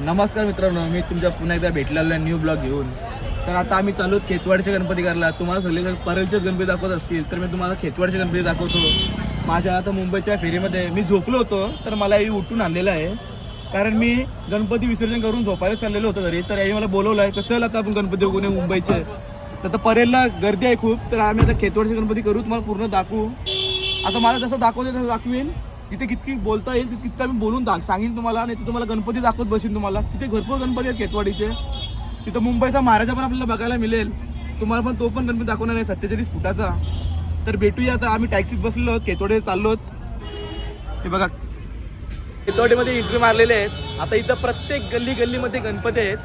नमस्कार मित्रांनो मी तुमच्या पुन्हा एकदा भेटलेलो आहे न्यू ब्लॉग घेऊन. तर आता आम्ही चालू खेतवाडचे गणपती करायला. तुम्हाला सगळे जर परळचेच गणपती दाखवत असतील तर मी तुम्हाला खेतवाडचे गणपती दाखवतो. माझ्या आता मुंबईच्या फेरीमध्ये मी झोपलो होतो तर मला आई उठून आणलेलं आहे. कारण मी गणपती विसर्जन करून झोपायला चाललेलो होतो घरी तर आई मला बोलवलं आहे तर चल आता आपण गणपती बघून मुंबईचे. तर आता परेलला गर्दी आहे खूप तर आम्ही आता खेतवाडचे गणपती करू तुम्हाला पूर्ण दाखवू. आता मला जसं दाखवते तसं दाखवीन. तिथे कितकी बोलता येईल तितकी तितकं मी बोलून दाख सांगेन तुम्हाला नाही तर तुम्हाला गणपती दाखवत बसेन तुम्हाला. तिथे भरपूर गणपती आहेत केतवाडीचे. तिथं मुंबईचा महाराजा पण आपल्याला बघायला मिळेल. तुम्हाला पण तो पण गणपती दाखवणार आहे सत्तेचाळीस फुटाचा तर भेटूया आता. आम्ही टॅक्सीत बसलेलो आहोत केतवाडे चाललो आहोत. हे बघा. केतवाडीमध्ये एंट्री मारलेले आहेत. आता इथं प्रत्येक गल्ली गल्लीमध्ये गणपती आहेत.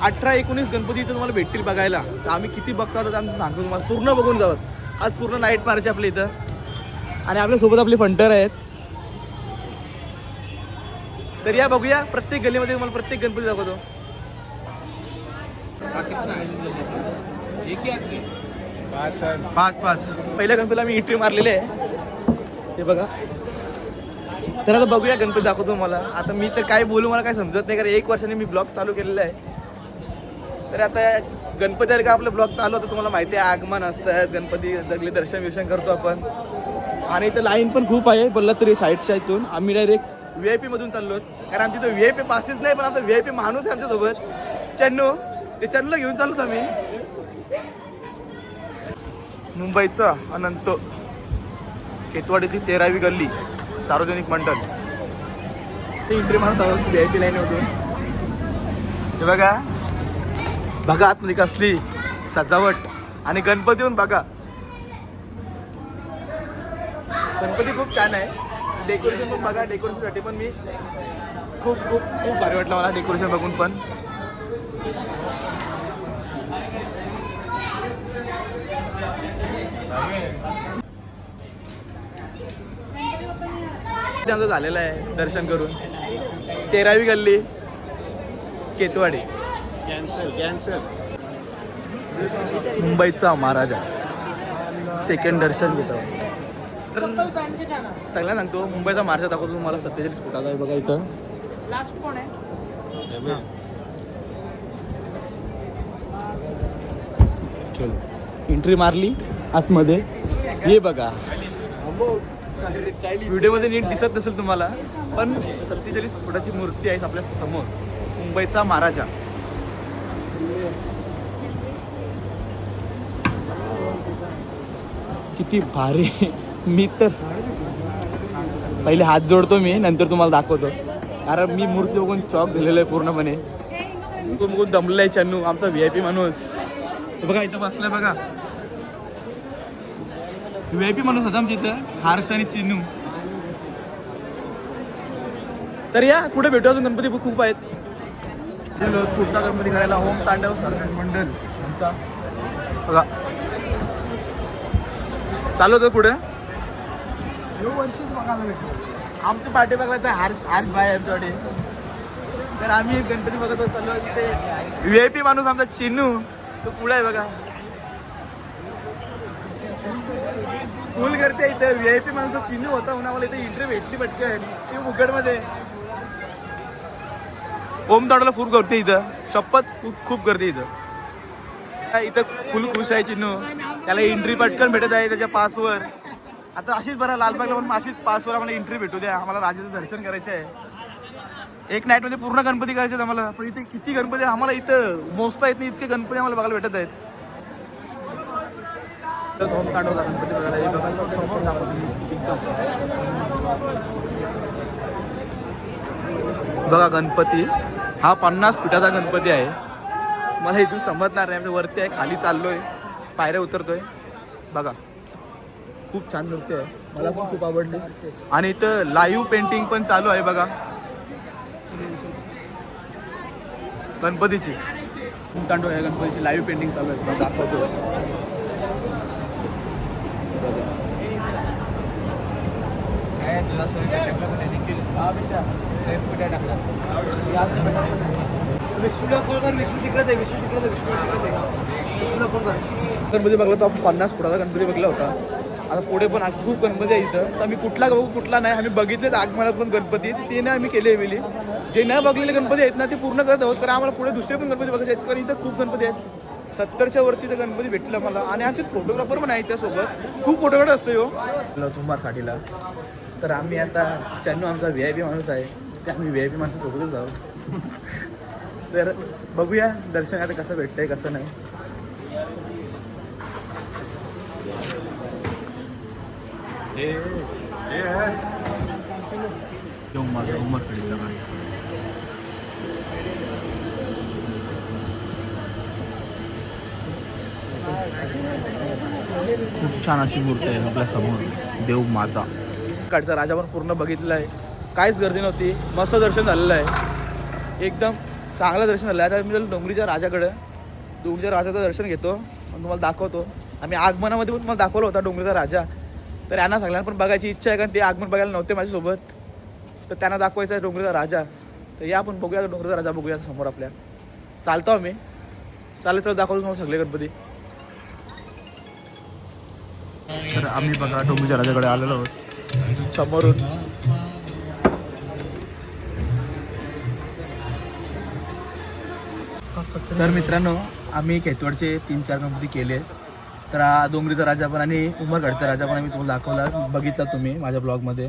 अठरा एकोणीस गणपती इथं तुम्हाला भेटतील बघायला. तर आम्ही किती बघतो आता आम्ही सांगतो तुम्हाला. पूर्ण बघून जावं. आज पूर्ण नाईट मारायचे आपल्या इथं. आणि आपल्यासोबत आपले फंटर आहेत. तर या बघूया प्रत्येक गल्लीमध्ये तुम्हाला प्रत्येक गणपती दाखवतो. पाच पाच. पहिल्या गणपतीला मी इंट्री मारलेली आहे. ते बघा. तर आता बघूया गणपती दाखवतो मला आता मी तर काय बोलू मला काय समजत नाही कारण एक वर्षाने मी ब्लॉग चालू केलेला आहे. तर आता गणपती आले का आपलं ब्लॉग चालू होतं तुम्हाला माहिती आहे आगमन असतात गणपती जगले दर्शन विर्शन करतो आपण. आणि इथं लाईन पण खूप आहे बोललं तरी साईडच्या इथून. आम्ही डायरेक्ट व्ही आय पी मधून चाललो कारण आमच्या व्ही आय पी पासेस नाही पण आता व्ही आय पी माणूस आहे आमच्यासोबत. चन्नू ते चन्नूला घेऊन चाललो आम्ही. मुंबईचा अनंत केतवाडीची तेरावी गल्ली सार्वजनिक मंडळ ते एंट्री मारत आहोत व्ही आय पी लाईन मधून. हे बघा. बघा आतमध्ये कसली सजावट. आणि गणपती पण बघा. गणपती खूप छान आहे. डेकोरेशन पण बघा डेकोरेशनसाठी पण मी खूप खूप खूप भारी वाटलं मला डेकोरेशन बघून पण. आमचं झालेलं आहे दर्शन करून. तेरावी गल्ली केतवाडी. कॅन्सल कॅन्सल मुंबईचा महाराजा. सेकंड दर्शन घेतो सगळ्यांना सांगतो मुंबईचा महाराजा दाखवतो तुम्हाला सत्तेचाळीस फुटाचा आहे बघा इथं. लास्ट कोण आहे? एंट्री मारली आतमध्ये. हे बघा. व्हिडिओमध्ये नीट दिसत नसेल तुम्हाला पण सत्तेचाळीस फुटाची मूर्ती आहे आपल्यासमोर. मुंबईचा महाराजा. किती भारी. मी तर पहिले हात जोडतो मी नंतर तुम्हाला दाखवतो. कारण मी मूर्ती बघून चॉक झालेलो आहे पूर्णपणे. बघून बघून दमलेला आहे चन्नू आमचा व्ही आय पी माणूस. बघा इथं बसलाय बघा. व्ही आय पी माणूस होता आमच्या इथं हार्ष आणि चिन्नू. तर या कुठे भेटू अजून? गणपती पण खूप आहेत. पुढचा गणपती करायला ओम तांडव सार्वजनिक आमचा. बघा. चालू होतं पुढे? वर्षच बघायला भेटतो आमच्या पाठी बघायला तर हार्स हार्स भाई आमच्याकडे तर आम्ही गणपती बघत चाललो तिथे व्ही आय पी माणूस आमचा चिन्नू तो पुढे आहे बघा. फुल करते इथे. व्ही आय पी माणूस चिन्नू होता म्हणून आम्हाला इथे इंटरव्ह्यू भेटली पटकन. ते मुगडमध्ये ओम तांडवला खूप गर्दी इथं. शपथ खूप खूप गर्दी इथं. काय इथं फुल खुश आहे चिन्नू. त्याला एंट्री पटकन भेटत आहे त्याच्या पासवर. आता अशीच बरं लालबागला पण अशीच पासवर आम्हाला एंट्री भेटू द्या. आम्हाला राजाचं दर्शन करायचं आहे एक नाईटमध्ये पूर्ण गणपती करायचे आहेत आम्हाला. पण इथे किती गणपती आहे? आम्हाला इथं मोजता येत नाही इतके गणपती आम्हाला बघायला भेटत आहेत. इथं गणपती बघायला हे बघा, समोर एकदम. बघा गणपती. हा पन्नास फुटाचा गणपती आहे. मला इथून समजणार नाही. आम्ही वरती आहे खाली चाललोय. पायऱ्या उतरतोय. बघा. खूप छान नृत्य आहे. मला पण खूप आवडली. आणि इथं लाईव्ह पेंटिंग पण चालू आहे बघा. गणपतीची. तांडू आहे गणपतीची लाईव्ह पेंटिंग चालू आहे. दाखवतो. गणपती बघला तो आपण पन्नास फुटाचा गणपती बघला होता. आता पुढे पण आज खूप गणपती आहे इथं. तर आम्ही कुठला बघू कुठला नाही. आम्ही बघितलेच आगमनात पण गणपती. ते नाही आम्ही केले वेळी जे न बघलेले गणपती आहेत ना ते पूर्ण करत आहोत. कारण आम्हाला पुढे दुसरे पण गणपती बघायचे आहेत. कारण इथं खूप गणपती आहेत. सत्तरच्या वरती तर गणपती भेटला मला. आणि असे फोटोग्राफर पण आहे त्यासोबत. खूप फोटोग्राफर असतो यो हो. कुमार खाडीला तर आम्ही आता चन्नू आमचा व्ही आय पी माणूस आहे. ते आम्ही व्ही आय पी माणसासोबतच आहोत. तर बघूया दर्शन आता कसं भेटतंय कसं नाही. खूप छान अशी मूर्ती आहे आपल्यासमोर. देव माता काढचा राजा पण पूर्ण बघितलेला आहे. काहीच गर्दी नव्हती. मस्त दर्शन झालेलं आहे. एकदम चांगलं दर्शन झालं आहे. आता मी डोंगरीच्या राजाकडं. डोंगरीच्या राजाचं दर्शन घेतो. आणि तुम्हाला दाखवतो. आम्ही आगमनामध्ये पण तुम्हाला दाखवलं होता डोंगरीचा राजा. तर यांना सगळ्यांना पण बघायची इच्छा आहे कारण ते आगमन बघायला नव्हते माझ्यासोबत. तर त्यांना दाखवायचं आहे डोंगरीचा राजा. तर या आपण बघूया डोंगरीचा राजा बघूया समोर आपल्या. चालतो आम्ही. चालेल तर दाखवतो तुम्हाला सगळे गणपती. तर आम्ही बघा डोंगरीच्या राजाकडे आलेलो आहोत. समोरून. तर मित्रांनो आम्ही खेतवडचे तीन चार गणपती केले. तर हा डोंगरीचा राजा पण आणि उमरगडचा राजा पण आम्ही तुम्हाला दाखवला बघितला तुम्ही माझ्या ब्लॉगमध्ये.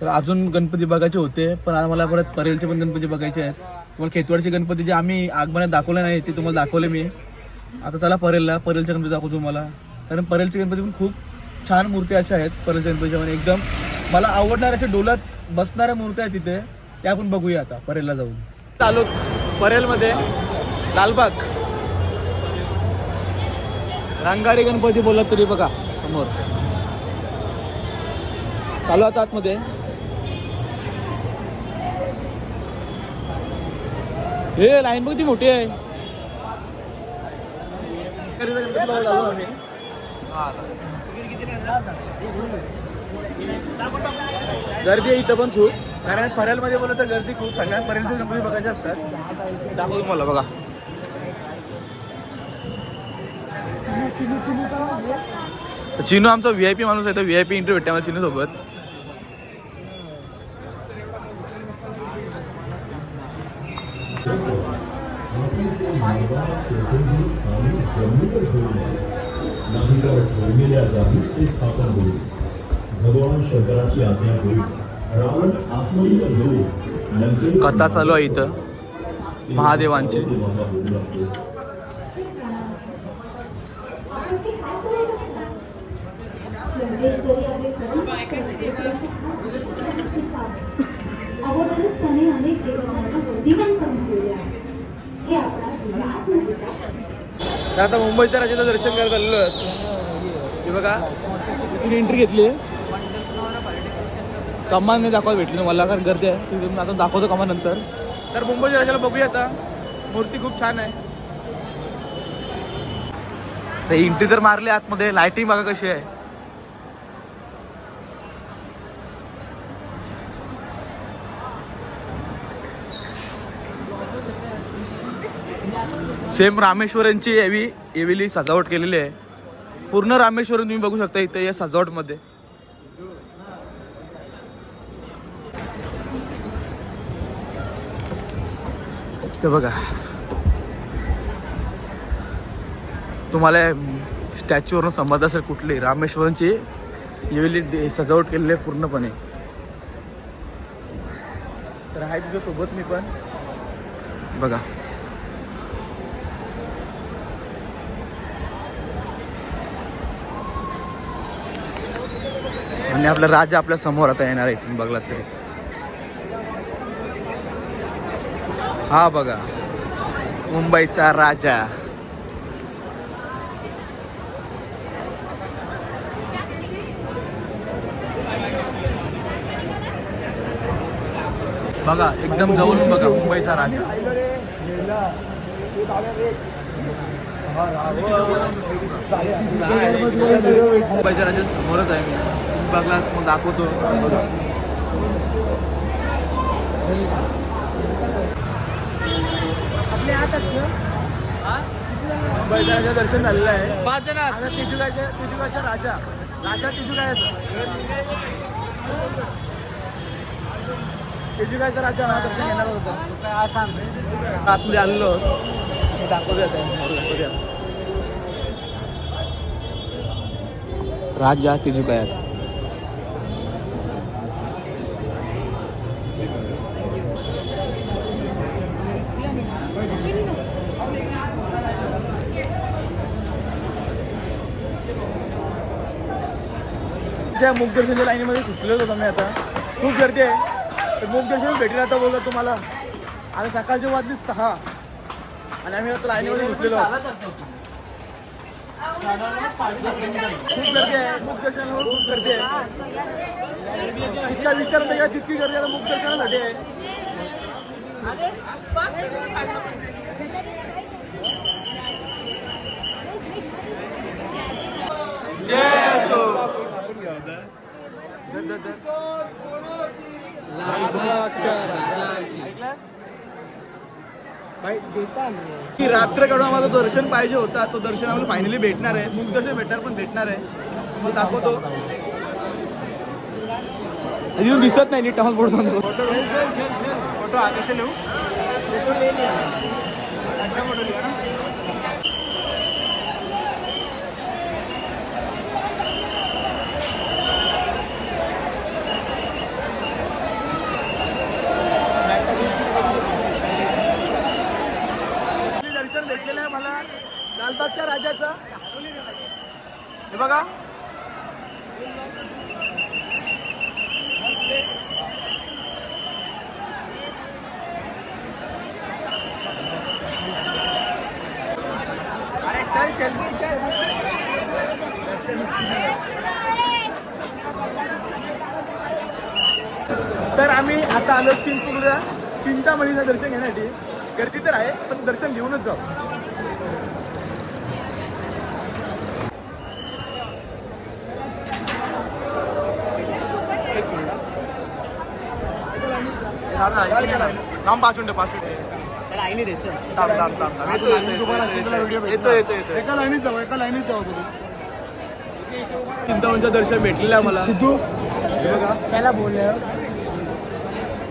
तर अजून गणपती बघायचे होते पण आम्हाला मला परत परेलचे पण गणपती बघायचे आहेत. तुम्हाला खेतवाडचे गणपती जे आम्ही आगमनात दाखवले नाही ते तुम्हाला दाखवले मी. आता चला परेलला परेलचे गणपती दाखवतो तुम्हाला. कारण परेलचे गणपती पण खूप छान मूर्ती अशा आहेत परेलच्या गणपतीच्या. पण एकदम मला आवडणाऱ्या अशा डोलात बसणाऱ्या मूर्त्या आहेत तिथे त्या आपण बघूया आता परेलला जाऊन. तालुक परेलमध्ये लालबाग. रंगारी गणपती बोलत तरी बघा समोर. चालू आता आतमध्ये. हे लाईन बघ ती मोठी आहे. गर्दी आहे इथं पण खूप. कारण परेलमध्ये बोललं तर गर्दी खूप. सगळ्या पर्यंत गणपती बघायचे असतात. दाखवतो मला बघा. चिनू आमचा व्ही आय पी माणूस आहे तर व्ही आय पी इंटरव्ह्यू भेटते आम्हाला चिनू सोबत भगवान शंकराची आज्ञा होईल रावण कथा चालू आहे इथं. महादेवांची. अगोदरच त्याने अनेक करून ठेवले आहे हे आपणास आता मुंबईच्या राजाचं दर्शन चाललो आहोत. हे बघा. इथून एंट्री घेतली कमान नाही दाखवायला भेटली. मला कारण गर्दी आहे. तिथून आता दाखवतो कमान नंतर. तर मुंबईच्या राजाला बघूया आता. मूर्ती खूप छान आहे. तर एंट्री तर मारली आतमध्ये. लाइटिंग बघा कशी आहे. सेम रामेश्वरांची यावी एवेली सजावट केलेली आहे. पूर्ण रामेश्वरम तुम्ही बघू शकता इथे या सजावटमध्ये. ते बघा. तुम्हाला स्टॅच्यूवरून समजत असेल कुठली रामेश्वरांची येवेली दे- सजावट केलेली आहे पूर्णपणे. तर आहे तुझ्या सोबत मी पण. बघा. आणि आपला राजा आपल्यासमोर आता येणार आहे. इथून बघलात तरी. हा बघा. मुंबईचा राजा. बघा एकदम जवळून बघा मुंबईचा राजा. मुंबईच्या राजा समोरच आहे. मी बघला मग दाखवतो. राजा दर्शन झालेलं आहे. पाच जण आहात. आता तिजुगाच्या तिजुगाचा राजा. राजा तिजू काय तिजू कायचा राजा हा दर्शन घेणार होता. आतमध्ये आलेलो दाखवतो आता. राजा तिजू त्या मुखदर्शनच्या लाईनीमध्ये घुसलेलो होतो मी आता. खूप गर्दी आहे. तर मुखदर्शन भेटेल आता बोलतो तुम्हाला. आता सकाळची वाजली सहा. आणि आम्ही आता लाईनीमध्ये घुसलेलो आहोत. खूप गर्दी आहे. मुखदर्शनावर खूप गर्दी आहे. इतका विचार नाही तितकी गर्दी आता मुखदर्शनासाठी आहे. की रात्र काढून आम्हाला दर्शन पाहिजे होता तो दर्शन आम्हाला फायनली भेटणार आहे. मुख दर्शन भेटणार पण भेटणार आहे. मग दाखवतो. अजून दिसत नाही नीट टमाल सांगतो. फोटो आकाश लिहू दर्शन भेटलेलं आहे मला लालबागच्या राजाचं? हे बघा. तर आम्ही आता आलो चिंचपूरला चिंतामणीचं दर्शन घेण्यासाठी. गर्दी तर आहे पण दर्शन घेऊनच जाऊ. थांब पाच मिनिटं पाच मिनिटं. थांब थांब थांब थांब. येतो येतो येतो येतो येतो एका लाईनीत जाऊ एका लाईनीत जाऊ तुम्ही. चिंतामणीचं दर्शन भेटलेलं आहे मला बघा. त्याला बोलले.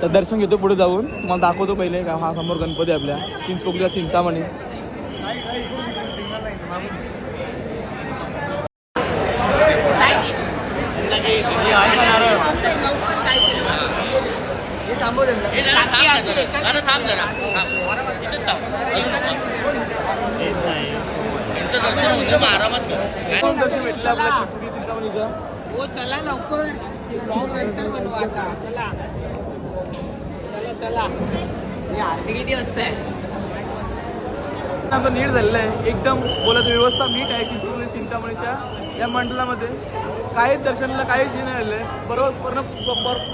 तर दर्शन घेतो पुढे जाऊन. मला दाखवतो पहिले का हा समोर गणपती आपल्या. चिंचपोकच्या चिंतामणी. कोण दर्शन भेटलं आपल्या चिंचपोकल्या चिंतामणीचं? हो चला लवकर. ब्लॉग नंतर बनवू आता. चला. चला चला. ही आरती किती वाजता आता नीट झालेलं आहे. एकदम बोलायचं व्यवस्था नीट आहे चिंचपोकल्या चिंतामणीच्या या मंडळामध्ये. काहीच दर्शनाला काहीच हे नाही झालं आहे. बरोबर पूर्ण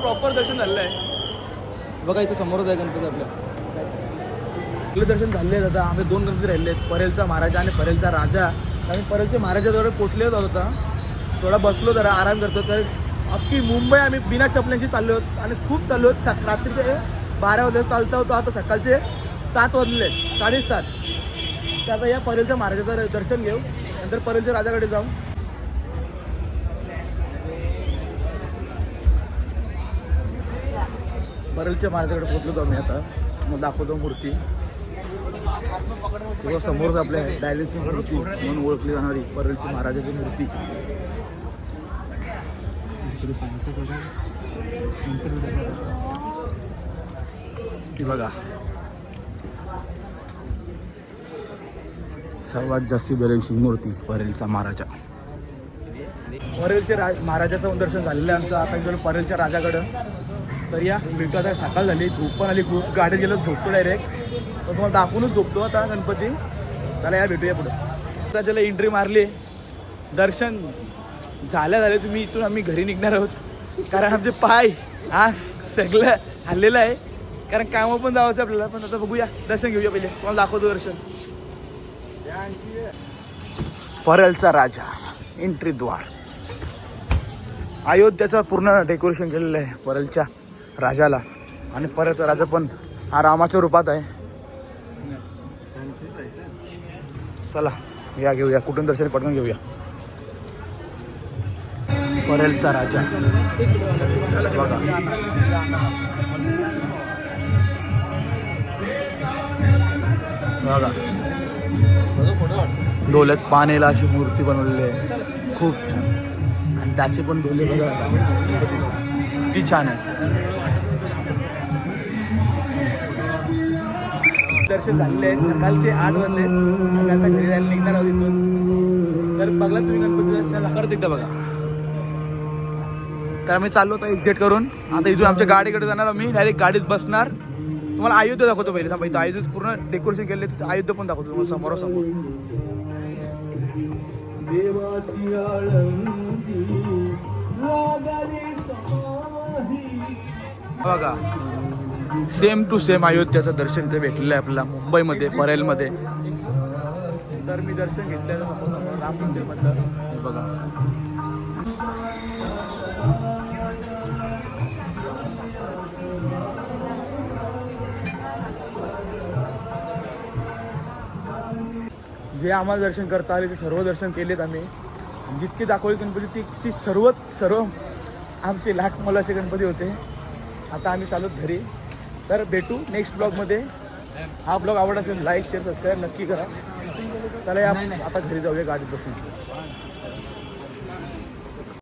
प्रॉपर दर्शन झालेलं आहे. बघा इथे समोरच आहे गणपती आपल्या. आपलं दर्शन झाले आहेत आता आम्ही दोन गणपती राहिले आहेत परेलचा महाराजा आणि परेलचा राजा. आम्ही परेलच्या महाराजाद्वारे पोचले जात होता थोडा बसलो जरा आराम करतो. तर अख्खी मुंबई आम्ही बिना चपल्यांशी चाललो होत आणि खूप चाललो होत सा- रात्रीचे बारा वाजले चालता होतो. आता सकाळचे सात वाजले साडेसात. तर आता या परेलच्या महाराजाचं दर्शन घेऊ. नंतर परेलच्या राजाकडे जाऊ. बरलच्या महाराजाकडे पोचलो आम्ही आता. मग दाखवतो मूर्ती. तेव्हा समोरच आपल्या डायलिसिस मूर्ती म्हणून ओळखली जाणारी परेलची महाराजाची मूर्ती. ती बघा. सर्वात जास्ती बरेलची मूर्ती परेलचा महाराजा. परेलच्या राज महाराजाचं दर्शन झालेलं आहे आमचं. आता गेलो परेलच्या राजाकडं. तर या भेटू आता सकाळ झाली झोप पण आली खूप. गाडी गेलो झोपतो डायरेक्ट तर तुम्हाला दाखवूनच झोपतो आता गणपती. चला या भेटूया पुढं. त्याच्याला एंट्री मारली. दर्शन झाल्या झाले तुम्ही इथून आम्ही घरी निघणार आहोत. कारण आमचे पाय हा सगळं हल्लेलं आहे. कारण कामं पण जायचं आपल्याला. पण आता बघूया. दर्शन घेऊया पहिले. तुम्हाला दाखवतो दर्शन. परलचा राजा एंट्री द्वार. अयोध्याचं पूर्ण डेकोरेशन केलेलं आहे परलच्या राजाला. आणि परेलचा राजा पण हा रामाच्या रूपात आहे. चला या घेऊया. कुठून दर्शन पटकन घेऊया. परेलचा राजा. बघा. बघा. डोल्यात पाण्याला अशी मूर्ती बनवलेली आहे. खूप छान. आणि त्याचे पण डोले बघा. किती ती छान आहे. दर्शन झालेले आहे. सकाळचे आठ वाजले. आणि आता घरी जायला निघणार आहोत इथून. तर बघला तुम्ही गणपती परत एकदा बघा. तर आम्ही चाललो होतो एक्झिट करून. आता इथून आमच्या गाडीकडे जाणार आम्ही. डायरेक्ट गाडीत बसणार. तुम्हाला अयोध्या दाखवतो पहिले. थांबा इथं अयोध्येत पूर्ण डेकोरेशन केले तिथं अयोध्या पण दाखवतो तुम्हाला समोरासमोर. बघा. सेम टू सेम अयोध्याचं दर्शन इथे भेटलेलं आहे आपल्याला मुंबईमध्ये परेलमध्ये. तर मी दर्शन घेतलेलं राम बघा. जे आम्हाला दर्शन करता आले ते सर्व दर्शन केलेत आम्ही. जितके दाखवले गणपती ती ती सर्व सर्व आमचे लाख मोलाचे गणपती होते. आता आम्ही चालू घरी. तर भेटू नेक्स्ट ब्लॉगमध्ये हा ब्लॉग आवडत असेल लाईक शेअर सबस्क्राईब नक्की करा. चला या आता घरी जाऊया गाडीत बसून